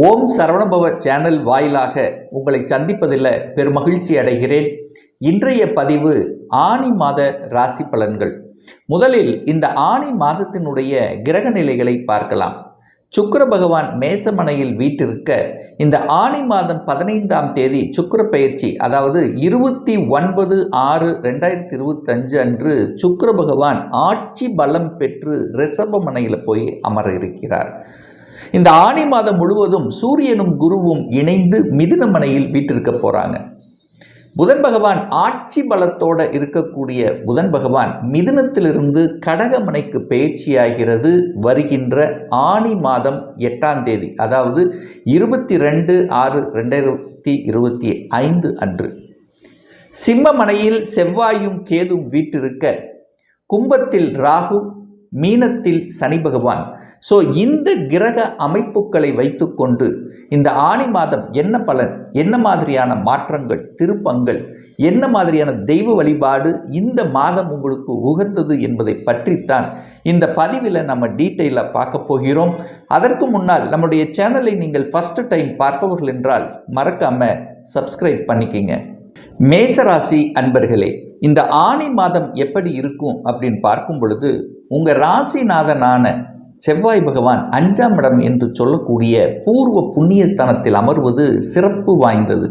ஓம் Saravanabhava channel வாயிலாக உங்களை சந்திப்பதில் பெருமகிழ்ச்சி அடைகிறேன். இன்றைய பதிவு ஆனி மாத ராசி பலன்கள். முதலில் இந்த ஆனி மாதத்தினுடைய கிரக நிலைகளை பார்க்கலாம். சுக்கர பகவான் மேசமனையில் வீட்டிருக்க இந்த ஆனி மாதம் பதினைந்தாம் தேதி சுக்கிர பயிற்சி அதாவது இருபத்தி ஒன்பது ஆறு ரெண்டாயிரத்தி இருபத்தஞ்சு அன்று சுக்கர பகவான் ஆட்சி பலம் பெற்று ரிஷபமனையில் போய் அமர இருக்கிறார். இந்த ஆணி மாதம் முழுவதும் சூரியனும் குருவும் இணைந்து மிதுனமனையில் வீட்டிருக்க போகிறாங்க புதன் பகவான் ஆட்சி பலத்தோட இருக்கக்கூடிய புதன் பகவான் மிதுனத்திலிருந்து கடகமனைக்கு பயிற்சியாகிறது வருகின்ற ஆணி மாதம் எட்டாம் தேதி அதாவது இருபத்தி ரெண்டு ஆறு ரெண்டாயிரத்தி இருபத்தி ஐந்து அன்று. சிம்மமனையில் செவ்வாயும் கேதும் வீட்டிருக்க கும்பத்தில் ராகு மீனத்தில் சனி பகவான் ஸோ இந்த கிரக அமைப்புகளை வைத்துக்கொண்டு இந்த ஆணி மாதம் என்ன பலன்? என்ன மாதிரியான மாற்றங்கள் திருப்பங்கள்? என்ன மாதிரியான தெய்வ வழிபாடு இந்த மாதம் உங்களுக்கு உகந்தது என்பதை பற்றித்தான் இந்த பதிவில் நம்ம டீட்டெயிலாக பார்க்க போகிறோம். அதற்கு முன்னால் நம்முடைய சேனலை நீங்கள் ஃபஸ்ட்டு டைம் பார்ப்பவர்கள் என்றால் மறக்காமல் சப்ஸ்கிரைப் பண்ணிக்கிங்க. மேசராசி அன்பர்களே இந்த ஆணி மாதம் எப்படி இருக்கும் அப்படின்னு பார்க்கும் பொழுது உங்கள் ராசிநாதனான செவ்வாய் பகவான் அஞ்சாம் இடம் என்று சொல்லக்கூடிய பூர்வ புண்ணியஸ்தானத்தில் அமர்வது சிறப்பு வாய்ந்தது.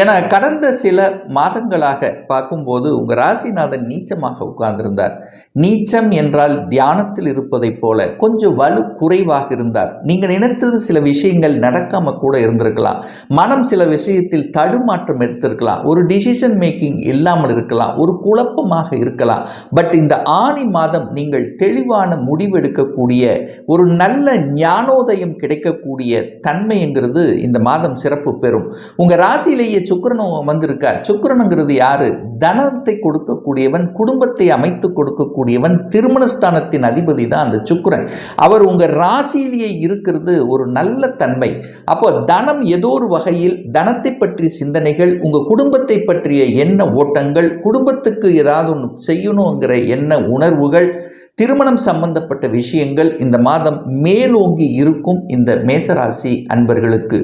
என கடந்த சில மாதங்களாக பார்க்கும்போது உங்கள் ராசிநாதன் நீச்சமாக உட்கார்ந்திருந்தார். நீச்சம் என்றால் தியானத்தில் இருப்பதைப் போல கொஞ்சம் வலு குறைவாக இருந்தார். நீங்கள் நினைத்தது சில விஷயங்கள் நடக்காம கூட இருந்திருக்கலாம். மனம் சில விஷயத்தில் தடுமாற்றம் எடுத்திருக்கலாம். ஒரு டிசிஷன் மேக்கிங் இல்லாமல் இருக்கலாம். ஒரு குழப்பமாக இருக்கலாம். பட் இந்த ஆணி மாதம் நீங்கள் தெளிவான முடிவெடுக்கக்கூடிய ஒரு நல்ல ஞானோதயம் கிடைக்கக்கூடிய தன்மைங்கிறது இந்த மாதம் சிறப்பு பெறும். உங்கள் ராசியிலேயே சுக்கிரனும் வந்திருக்கார். சுக்கரனுங்கிறது யாரு? தனத்தை கொடுக்கக்கூடியவன் குடும்பத்தை அமைத்து கொடுக்கக்கூடியவன் திருமணஸ்தானத்தின் அதிபதி தான் அந்த சுக்கரன். அவர் உங்கள் ராசியிலேயே இருக்கிறது ஒரு நல்ல தன்மை. அப்போ தனம் ஏதோ ஒரு வகையில் தனத்தை பற்றிய சிந்தனைகள் உங்கள் குடும்பத்தை பற்றிய எண்ண ஓட்டங்கள் குடும்பத்துக்கு ஏதாவது ஒன்று செய்யணுங்கிற எண்ண உணர்வுகள் திருமணம் சம்பந்தப்பட்ட விஷயங்கள் இந்த மாதம் மேலோங்கி இருக்கும் இந்த மேசராசி அன்பர்களுக்கு.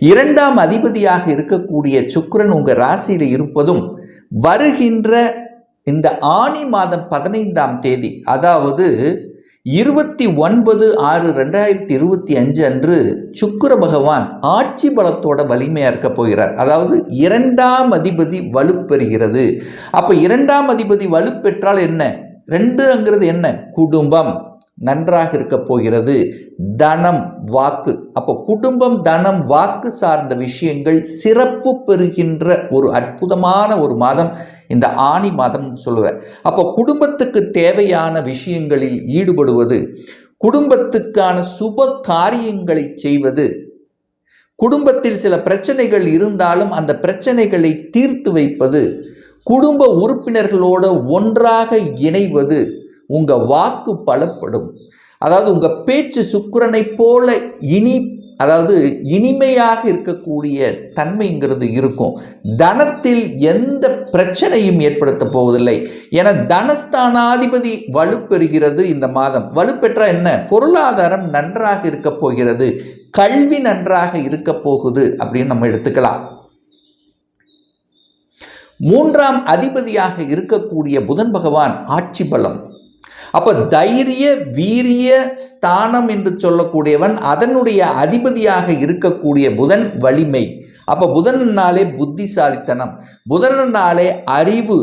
இரண்டாம் அதிபதியாக இருக்கக்கூடிய சுக்கிரன் உங்கள் ராசியில் இருப்பதும் வருகின்ற இந்த ஆணி மாதம் பதினைந்தாம் தேதி அதாவது இருபத்தி ஒன்பது ஆறு ரெண்டாயிரத்தி இருபத்தி அஞ்சு அன்று சுக்கர பகவான் ஆட்சி பலத்தோட வலிமையாக இருக்க போகிறார். அதாவது இரண்டாம் அதிபதி வலுப்பெறுகிறது. அப்போ இரண்டாம் அதிபதி வலுப்பெற்றால் என்ன? ரெண்டுங்கிறது என்ன? குடும்பம். நன்றாக இருக்க போகிறது. தனம் வாக்கு. அப்போ குடும்பம் தனம் வாக்கு சார்ந்த விஷயங்கள் சிறப்பு பெறுகின்ற ஒரு அற்புதமான ஒரு மாதம் இந்த ஆணி மாதம் சொல்லுவேன் அப்போ குடும்பத்துக்கு தேவையான விஷயங்களில் ஈடுபடுவது குடும்பத்துக்கான சுப காரியங்களை செய்வது குடும்பத்தில் சில பிரச்சனைகள் இருந்தாலும் அந்த பிரச்சனைகளை தீர்த்து வைப்பது குடும்ப உறுப்பினர்களோடு ஒன்றாக இணைவது உங்கள் வாக்கு பலப்படும். அதாவது உங்கள் பேச்சு சுக்கரனை போல இனி அதாவது இனிமையாக இருக்கக்கூடிய தன்மைங்கிறது இருக்கும். தனத்தில் எந்த பிரச்சனையும் ஏற்படுத்த போவதில்லை. என தனஸ்தானாதிபதி வலுப்பெறுகிறது இந்த மாதம். வலுப்பெற்றால் என்ன? பொருளாதாரம் நன்றாக இருக்க போகிறது. கல்வி நன்றாக இருக்க போகுது அப்படின்னு நம்ம எடுத்துக்கலாம். மூன்றாம் அதிபதியாக இருக்கக்கூடிய புதன் பகவான் ஆட்சி பலம். அப்போ தைரிய வீரிய ஸ்தானம் என்று சொல்லக்கூடியவன் அதனுடைய அதிபதியாக இருக்கக்கூடிய புதன் வலிமை. அப்போ புதனாலே புத்திசாலித்தனம். புதனாலே அறிவு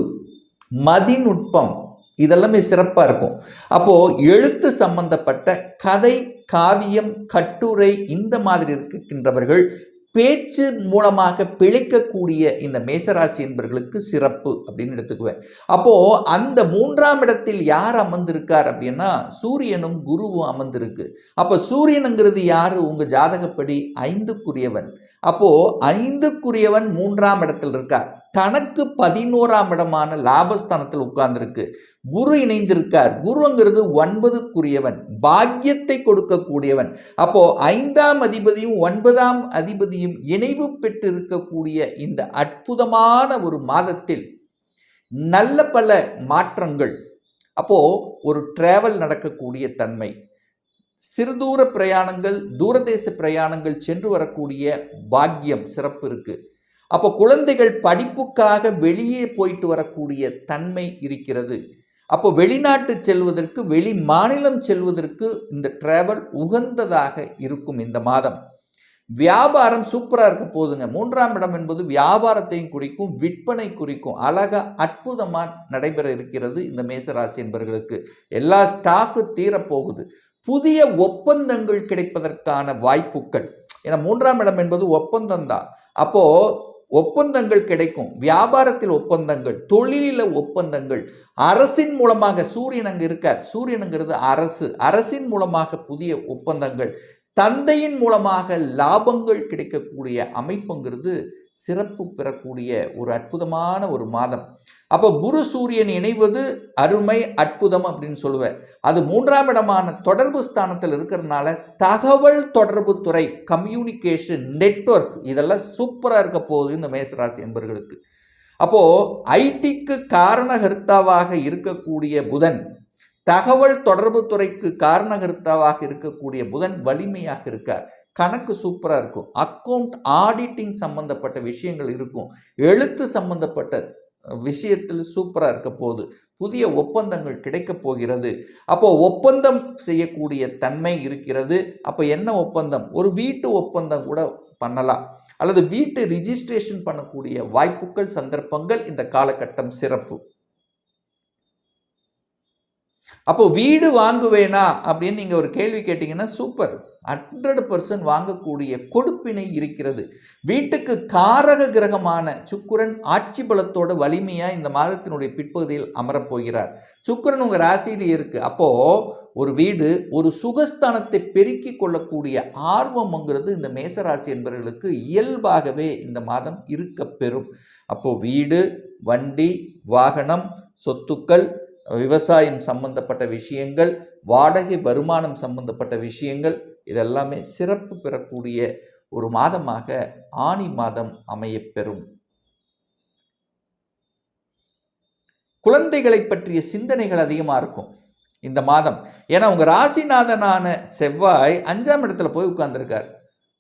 மதிநுட்பம். இதெல்லாமே சிறப்பாக இருக்கும். அப்போது எழுத்து சம்பந்தப்பட்ட கதை காவியம் கட்டுரை இந்த மாதிரி இருக்கின்றவர்கள் பேச்சு மூலமாக பிழைக்கக்கூடிய இந்த மேசராசி என்பர்களுக்கு சிறப்பு அப்படின்னு எடுத்துக்குவேன். அப்போது அந்த மூன்றாம் இடத்தில் யார் அமர்ந்திருக்கார் அப்படின்னா சூரியனும் குருவும் அமர்ந்திருக்கு. அப்போ சூரியனுங்கிறது யார்? உங்கள் ஜாதகப்படி ஐந்துக்குரியவன். அப்போது ஐந்துக்குரியவன் மூன்றாம் இடத்தில் இருக்கார். தனக்கு பதினோராம் இடமான லாபஸ்தானத்தில் உட்கார்ந்துருக்கு. குரு இணைந்திருக்கார். குருங்கிறது ஒன்பதுக்குரியவன். பாக்கியத்தை கொடுக்கக்கூடியவன். அப்போ ஐந்தாம் அதிபதியும் ஒன்பதாம் அதிபதியும் இணைவு பெற்றிருக்கக்கூடிய இந்த அற்புதமான ஒரு மாதத்தில் நல்ல பல மாற்றங்கள். அப்போ ஒரு டிராவல் நடக்கக்கூடிய தன்மை. சிறுதூர பிரயாணங்கள் தூரதேச பிரயாணங்கள் சென்று வரக்கூடிய பாக்கியம் சிறப்பு இருக்குது அப்போ குழந்தைகள் படிப்புக்காக வெளியே போயிட்டு வரக்கூடிய தன்மை இருக்கிறது. அப்போ வெளிநாட்டு செல்வதற்கு வெளி மாநிலம் செல்வதற்கு இந்த டிராவல் உகந்ததாக இருக்கும் இந்த மாதம். வியாபாரம் சூப்பராக இருக்க போதுங்க. மூன்றாம் இடம் என்பது வியாபாரத்தையும் குறிக்கும் விற்பனை குறிக்கும் அழகா அற்புதமாக நடைபெற இருக்கிறது இந்த மேசராசி என்பவர்களுக்கு எல்லா ஸ்டாக்கு தீரப்போகுது புதிய ஒப்பந்தங்கள் கிடைப்பதற்கான வாய்ப்புகள். ஏன்னா மூன்றாம் இடம் என்பது ஒப்பந்தம் தான். அப்போது ஒப்பந்தங்கள் கிடைக்கும். வியாபாரத்தில் ஒப்பந்தங்கள் தொழிலில் ஒப்பந்தங்கள். அரசின் மூலமாக சூரியன் அங்கே இருக்கார். சூரியனுங்கிறது அரசு. அரசின் மூலமாக புதிய ஒப்பந்தங்கள். தந்தையின் மூலமாக லாபங்கள் கிடைக்கக்கூடிய அமைப்புங்கிறது சிறப்பு பெறக்கூடிய ஒரு அற்புதமான ஒரு மாதம். அப்போ குரு சூரியன் இணைவது அருமை அற்புதம் அப்படின்னு சொல்லுவேன். அது மூன்றாம் இடமான தொடர்பு ஸ்தானத்தில் இருக்கிறதுனால தகவல் தொடர்பு துறை கம்யூனிகேஷன் நெட்வொர்க் இதெல்லாம் சூப்பராக இருக்க போகுது இந்த மேசராசி என்பர்களுக்கு அப்போது ஐடிக்கு காரணகர்த்தாவாக இருக்கக்கூடிய புதன் தகவல் தொடர்பு துறைக்கு காரணகர்த்தாவாக இருக்கக்கூடிய புதன் வலிமையாக இருக்கார். கணக்கு சூப்பராக இருக்கும். அக்கௌண்ட் ஆடிட்டிங் சம்பந்தப்பட்ட விஷயங்கள் இருக்கும். எழுத்து சம்பந்தப்பட்ட விஷயத்தில் சூப்பராக இருக்க போகுது. புதிய ஒப்பந்தங்கள் கிடைக்கப் போகிறது. அப்போ ஒப்பந்தம் செய்யக்கூடிய தன்மை இருக்கிறது. அப்போ என்ன ஒப்பந்தம்? ஒரு வீட்டு ஒப்பந்தம் கூட பண்ணலாம். அல்லது வீட்டு ரிஜிஸ்ட்ரேஷன் பண்ணக்கூடிய வாய்ப்புகள் சந்தர்ப்பங்கள் இந்த காலகட்டம் சிறப்பு. அப்போது வீடு வாங்குவேனா அப்படின்னு நீங்கள் ஒரு கேள்வி கேட்டிங்கன்னா சூப்பர் ஹண்ட்ரட் பர்சன்ட் வாங்கக்கூடிய கொடுப்பினை இருக்கிறது. வீட்டுக்கு காரக கிரகமான சுக்குரன் ஆட்சி பலத்தோட வலிமையாக இந்த மாதத்தினுடைய பிற்பகுதியில் அமரப்போகிறார் சுக்குரன் உங்கள் ராசியில் இருக்குது அப்போது ஒரு வீடு ஒரு சுகஸ்தானத்தை பெருக்கி கொள்ளக்கூடிய ஆர்வம்ங்கிறது இந்த மேசராசி என்பவர்களுக்கு இயல்பாகவே இந்த மாதம் இருக்க பெறும். அப்போது வீடு வண்டி வாகனம் சொத்துக்கள் விவசாயம் சம்பந்தப்பட்ட விஷயங்கள் வாடகை வருமானம் சம்பந்தப்பட்ட விஷயங்கள் இதெல்லாமே சிறப்பு பெறக்கூடிய ஒரு மாதமாக ஆணி மாதம் அமையப்பெறும். குழந்தைகளை பற்றிய சிந்தனைகள் அதிகமாக இருக்கும் இந்த மாதம். ஏன்னா உங்கள் ராசிநாதனான செவ்வாய் அஞ்சாம் இடத்துல போய் உட்கார்ந்துருக்கார்.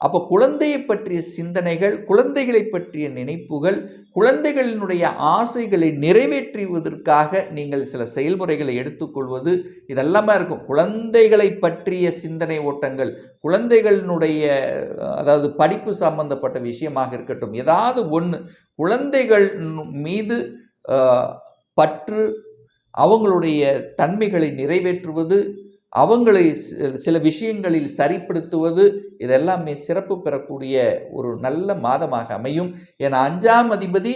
அப்போ குழந்தையை பற்றிய சிந்தனைகள் குழந்தைகளை பற்றிய நினைப்புகள் குழந்தைகளினுடைய ஆசைகளை நிறைவேற்றுவதற்காக நீங்கள் சில செயல்முறைகளை எடுத்துக்கொள்வது இதெல்லாமே இருக்கும். குழந்தைகளை பற்றிய சிந்தனை ஓட்டங்கள் குழந்தைகளினுடைய அதாவது படிப்பு சம்பந்தப்பட்ட விஷயமாக இருக்கட்டும் ஏதாவது ஒன்று குழந்தைகள் மீது பற்று அவங்களுடைய தன்மைகளை நிறைவேற்றுவது அவங்களை சில விஷயங்களில் சரிப்படுத்துவது இதெல்லாமே சிறப்பு பெறக்கூடிய ஒரு நல்ல மாதமாக அமையும். ஏன்னா அஞ்சாம் அதிபதி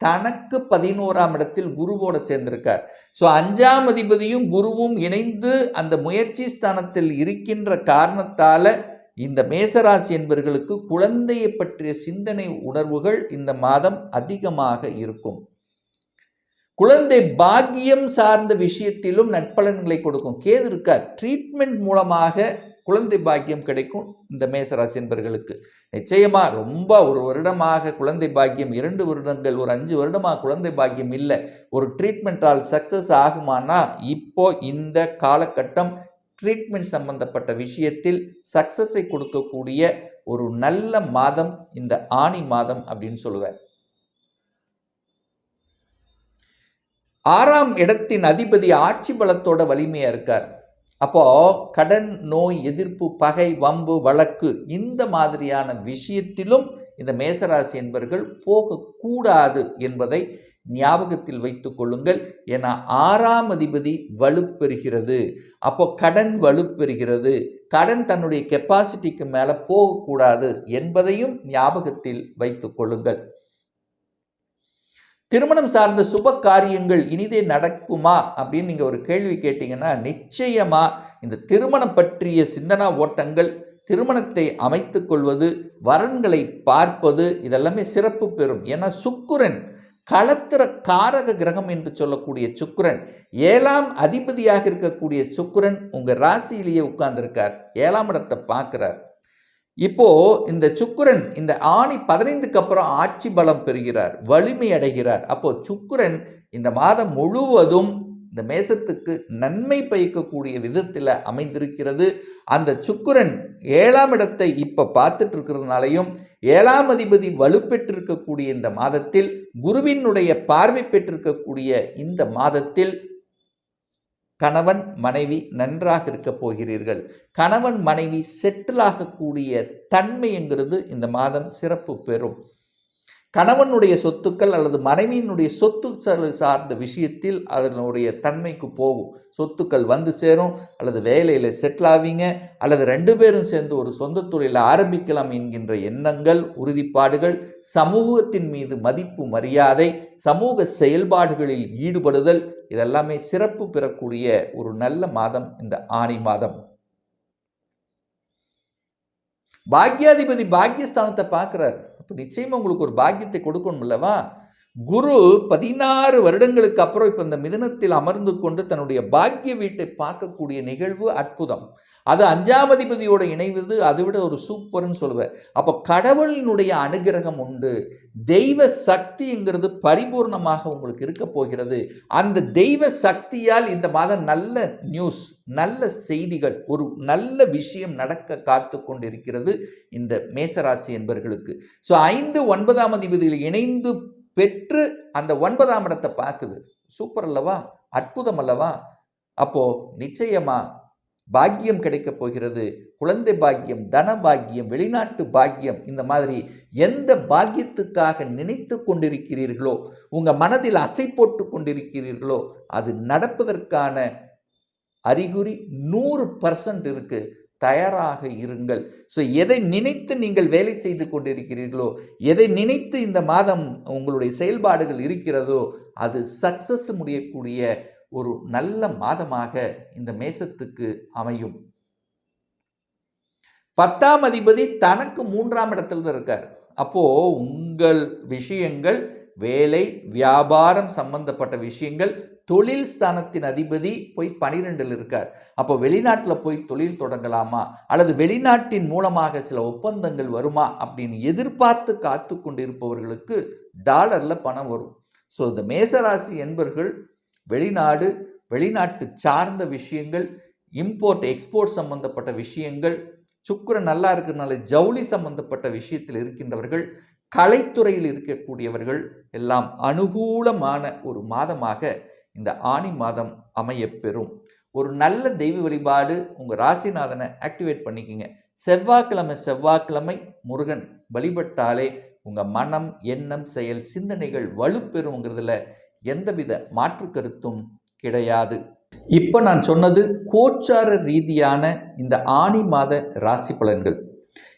தனக்கு பதினோராம் இடத்தில் குருவோடு சேர்ந்திருக்கார். ஸோ அஞ்சாம் அதிபதியும் குருவும் இணைந்து அந்த முயற்சி ஸ்தானத்தில் இருக்கின்ற காரணத்தால் இந்த மேசராசி என்பவர்களுக்கு குழந்தையை பற்றிய சிந்தனை உணர்வுகள் இந்த மாதம் அதிகமாக இருக்கும். குழந்தை பாக்கியம் சார்ந்த விஷயத்திலும் நட்பலன்களை கொடுக்கும். கேது இருக்கார். ட்ரீட்மெண்ட் மூலமாக குழந்தை பாக்கியம் கிடைக்கும் இந்த மேசராசி என்பர்களுக்கு. நிச்சயமா ரொம்ப ஒரு வருடமாக குழந்தை பாக்கியம் இரண்டு வருடங்கள் ஒரு அஞ்சு வருடமாக குழந்தை பாக்கியம் இல்லை. ஒரு ட்ரீட்மெண்ட்டால் சக்ஸஸ் ஆகுமானா இப்போ இந்த காலகட்டம் ட்ரீட்மெண்ட் சம்பந்தப்பட்ட விஷயத்தில் சக்ஸஸை கொடுக்கக்கூடிய ஒரு நல்ல மாதம் இந்த ஆணி மாதம் அப்படின்னு சொல்லுவேன் ஆறாம் இடத்தின் அதிபதி ஆட்சி பலத்தோட வலிமையாக இருக்கார். அப்போது கடன் நோய் எதிர்ப்பு பகை வம்பு வழக்கு இந்த மாதிரியான விஷயத்திலும் இந்த மேசராசி என்பவர்கள் போகக்கூடாது என்பதை ஞாபகத்தில் வைத்து கொள்ளுங்கள். ஏன்னா ஆறாம் அதிபதி வலுப்பெறுகிறது. அப்போ கடன் வலுப்பெறுகிறது. கடன் தன்னுடைய கெப்பாசிட்டிக்கு மேலே போகக்கூடாது என்பதையும் ஞாபகத்தில் வைத்து கொள்ளுங்கள். திருமணம் சார்ந்த சுப காரியங்கள் இனிதே நடக்குமா அப்படின்னு நீங்கள் ஒரு கேள்வி கேட்டிங்கன்னா நிச்சயமாக இந்த திருமணம் பற்றிய சிந்தனா ஓட்டங்கள் திருமணத்தை அமைத்து கொள்வது வரன்களை பார்ப்பது இதெல்லாமே சிறப்பு பெறும். ஏன்னா சுக்குரன் களத்திர காரக கிரகம் என்று சொல்லக்கூடிய சுக்குரன் ஏழாம் அதிபதியாக இருக்கக்கூடிய சுக்குரன் உங்கள் ராசியிலேயே உட்கார்ந்துருக்கார். ஏழாம் இடத்தை பார்க்குறார். இப்போ இந்த சுக்குரன் இந்த ஆணி பதினைந்துக்கு அப்புறம் ஆட்சி பலம் பெறுகிறார் வலிமை அடைகிறார். அப்போ சுக்குரன் இந்த மாதம் முழுவதும் இந்த மேசத்துக்கு நன்மை பயக்கக்கூடிய விதத்தில் அமைந்திருக்கிறது. அந்த சுக்குரன் ஏழாம் இடத்தை இப்போ பார்த்துட்டு இருக்கிறதுனாலையும் ஏழாம் அதிபதி வலுப்பெற்றிருக்கக்கூடிய இந்த மாதத்தில் குருவினுடைய பார்வை பெற்றிருக்கக்கூடிய இந்த மாதத்தில் கணவன் மனைவி நன்றாக இருக்க போகிறீர்கள். கணவன் மனைவி செட்டில் ஆகக்கூடிய தன்மைங்கிறது இந்த மாதம் சிறப்பு பெறும். கணவனுடைய சொத்துக்கள் அல்லது மனைவியினுடைய சொத்து சார்ந்த விஷயத்தில் அதனுடைய தன்மைக்கு போகும். சொத்துக்கள் வந்து சேரும் அல்லது வேலையில் செட்டில் ஆவீங்க அல்லது ரெண்டு பேரும் சேர்ந்து ஒரு சொந்த தொழிலை ஆரம்பிக்கலாம் என்கின்ற எண்ணங்கள் உறுதிப்பாடுகள் சமூகத்தின் மீது மதிப்பு மரியாதை சமூக செயல்பாடுகளில் ஈடுபடுதல் இதெல்லாமே சிறப்பு பெறக்கூடிய ஒரு நல்ல மாதம் இந்த ஆணி மாதம். பாக்யாதிபதி பாக்கியஸ்தானத்தை பார்க்குறாரு. அப்போ நிச்சயமாக உங்களுக்கு ஒரு பாக்கியத்தை கொடுக்கணும் இல்லவா குரு பதினாறு வருடங்களுக்கு அப்புறம் இப்போ இந்த மிதனத்தில் அமர்ந்து கொண்டு தன்னுடைய பாக்கிய வீட்டை பார்க்கக்கூடிய நிகழ்வு அற்புதம். அது அஞ்சாம் அதிபதியோட இணைவது அதை விட ஒரு சூப்பர்னு சொல்லுவேன் அப்போ கடவுளினுடைய அனுகிரகம் உண்டு. தெய்வ சக்திங்கிறது பரிபூர்ணமாக உங்களுக்கு இருக்க போகிறது. அந்த தெய்வ சக்தியால் இந்த மாதம் நல்ல நியூஸ் நல்ல செய்திகள் ஒரு நல்ல விஷயம் நடக்க காத்து கொண்டிருக்கிறது இந்த மேசராசி என்பர்களுக்கு. ஸோ ஐந்து ஒன்பதாம் அதிபதியில் இணைந்து பெற்று அந்த ஒன்பதாம் இடத்தை பார்க்குது. சூப்பர் அல்லவா? அற்புதம் அல்லவா? அப்போ நிச்சயமா பாக்கியம் கிடைக்கப் போகிறது. குழந்தை பாக்கியம் தன பாக்கியம் வெளிநாட்டு பாக்கியம் இந்த மாதிரி எந்த பாக்கியத்துக்காக நினைத்து கொண்டிருக்கிறீர்களோ உங்கள் மனதில் அசை போட்டு கொண்டிருக்கிறீர்களோ அது நடப்பதற்கான அறிகுறி நூறு பர்சன்ட் இருக்குது தயாராக இருங்கள். ஸோ எதை நினைத்து நீங்கள் வேலை செய்து கொண்டிருக்கிறீர்களோ எதை நினைத்து இந்த மாதம் உங்களுடைய செயல்பாடுகள் இருக்கிறதோ அது சக்சஸ் முடியக்கூடிய ஒரு நல்ல மாதமாக இந்த மேசத்துக்கு அமையும். பத்தாம் அதிபதி தனக்கு மூன்றாம் இடத்துல தான் இருக்கார். அப்போ உங்கள் விஷயங்கள் வேலை வியாபாரம் சம்பந்தப்பட்ட விஷயங்கள். தொழில் ஸ்தானத்தின் அதிபதி போய் பனிரெண்டில் இருக்கார். அப்போ வெளிநாட்டில் போய் தொழில் தொடங்கலாமா? அல்லது வெளிநாட்டின் மூலமாக சில ஒப்பந்தங்கள் வருமா? அப்படின்னு எதிர்பார்த்து காத்து கொண்டிருப்பவர்களுக்கு டாலரில் பணம் வரும். ஸோ இந்த மேசராசி என்பர்கள் வெளிநாடு வெளிநாட்டு சார்ந்த விஷயங்கள் இம்போர்ட் எக்ஸ்போர்ட் சம்பந்தப்பட்ட விஷயங்கள் சுக்கரன் நல்லா இருக்கிறதுனால ஜவுளி சம்பந்தப்பட்ட விஷயத்தில் இருக்கின்றவர்கள் கலைத்துறையில் இருக்கக்கூடியவர்கள் எல்லாம் அனுகூலமான ஒரு மாதமாக இந்த ஆணி மாதம் அமையப்பெறும். ஒரு நல்ல தெய்வ வழிபாடு உங்கள் ராசிநாதனை ஆக்டிவேட் பண்ணிக்கிங்க. செவ்வாய்க்கிழமை செவ்வாய்க்கிழமை முருகன் வழிபட்டாலே உங்கள் மனம் எண்ணம் செயல் சிந்தனைகள் வலுப்பெறுங்கிறதுல எந்தவித மாற்று கருத்தும் கிடையாது. இப்போ நான் சொன்னது கோச்சார ரீதியான இந்த ஆணி மாத ராசி பலன்கள்.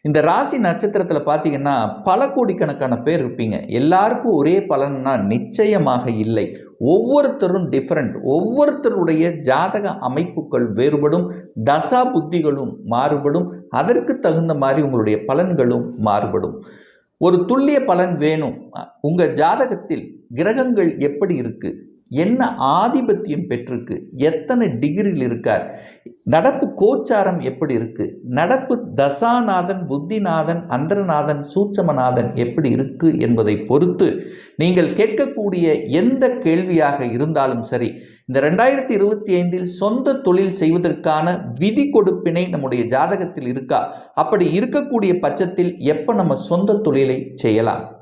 இந்த ராசி நட்சத்திரத்தில் பார்த்தீங்கன்னா பல கோடிக்கணக்கான பேர் இருப்பீங்க. எல்லாருக்கும் ஒரே பலன்னா நிச்சயமாக இல்லை. ஒவ்வொருத்தரும் டிஃப்ரெண்ட் ஒவ்வொருத்தருடைய ஜாதக அமைப்புகள் வேறுபடும். தசா புத்திகளும் மாறுபடும். அதற்கு தகுந்த மாதிரி உங்களுடைய பலன்களும் மாறுபடும். ஒரு துல்லிய பலன் வேணும். உங்கள் ஜாதகத்தில் கிரகங்கள் எப்படி இருக்குது என்ன ஆதிபத்தியம் பெற்றிருக்கு? எத்தனை டிகிரியில் இருக்கார்? நடப்பு கோச்சாரம் எப்படி இருக்குது நடப்பு தசாநாதன் புத்திநாதன் அந்தரநாதன் சூட்சமநாதன் எப்படி இருக்குது என்பதை பொறுத்து நீங்கள் கேட்கக்கூடிய எந்த கேள்வியாக இருந்தாலும் சரி இந்த ரெண்டாயிரத்தி இருபத்தி ஐந்தில் சொந்த தொழில் செய்வதற்கான விதி கொடுப்பினை நம்முடைய ஜாதகத்தில் இருக்கா? அப்படி இருக்கக்கூடிய பட்சத்தில் எப்போ நம்ம சொந்த தொழிலை செய்யலாம்?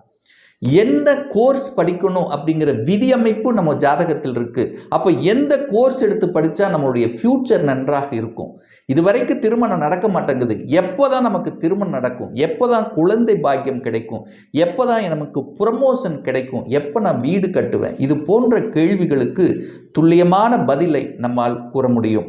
எந்த கோர்ஸ் படிக்கணும் அப்படிங்கிற விதியமைப்பு நம்ம ஜாதகத்தில் இருக்குது அப்போ எந்த கோர்ஸ் எடுத்து படித்தா நம்மளுடைய ஃப்யூச்சர் நன்றாக இருக்கும்? இதுவரைக்கும் திருமணம் நடக்க மாட்டேங்குது. எப்போ தான் நமக்கு திருமணம் நடக்கும்? எப்போ தான் குழந்தை பாக்கியம் கிடைக்கும்? எப்போ தான் நமக்கு ப்ரமோஷன் கிடைக்கும்? எப்போ நான் வீடு கட்டுவேன்? இது போன்ற கேள்விகளுக்கு துல்லியமான பதிலை நம்மால் கூற முடியும்.